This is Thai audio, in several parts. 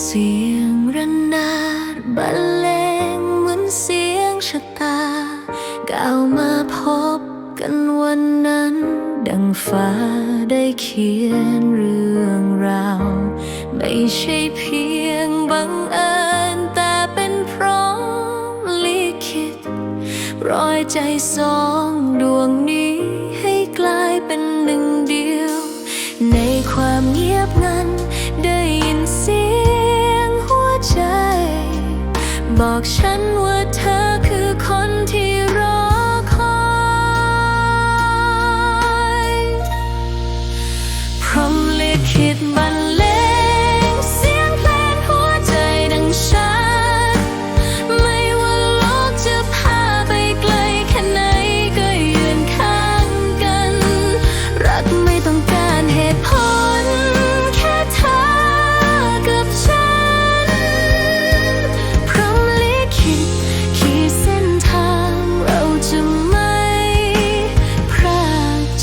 เสียงระนาดบรรเลงเหมือนเสียงชะตาก้าวมาพบกันวันนั้น ดังฟ้าได้เขียนเรื่องราว ไม่ใช่เพียงบังเอิญแต่เป็นพร้อมลิขิตรอยใจสองดวงนี้ให้กลายเป็นหนึ่งเดียว ในความเงียบงันได้ยินเสียง บอกฉันว่าเธอ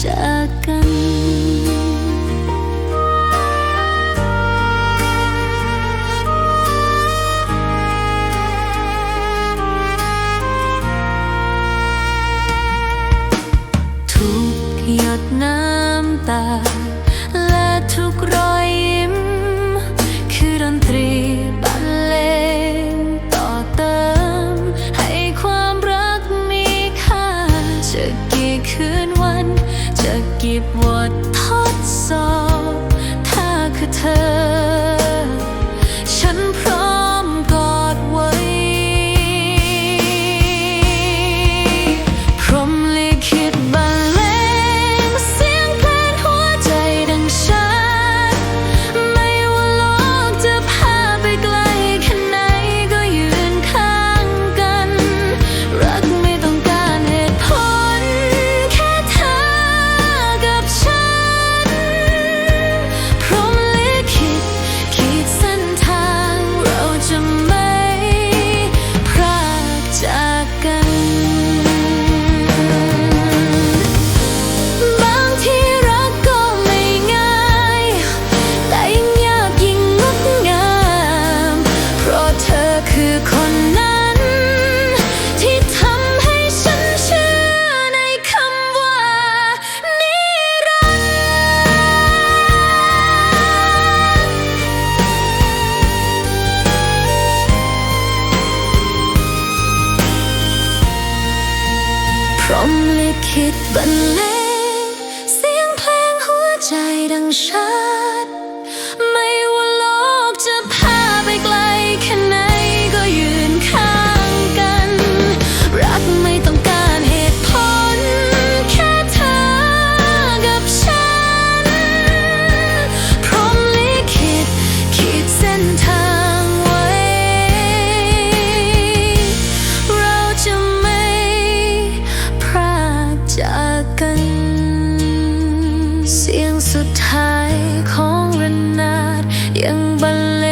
จากกัน ทุกหยดน้ำตา และทุกรอยยิ้ม ททดสอบถ้าคือเธอ รมลิขิตบรรเลงเสียงเพลงหัวใจดังชัด ยังบรรเล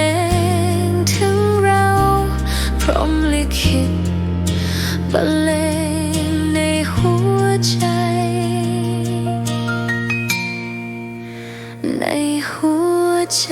งถึงเราพร้อมลิขิตบรรเลงในหัวใจ ในหัวใจ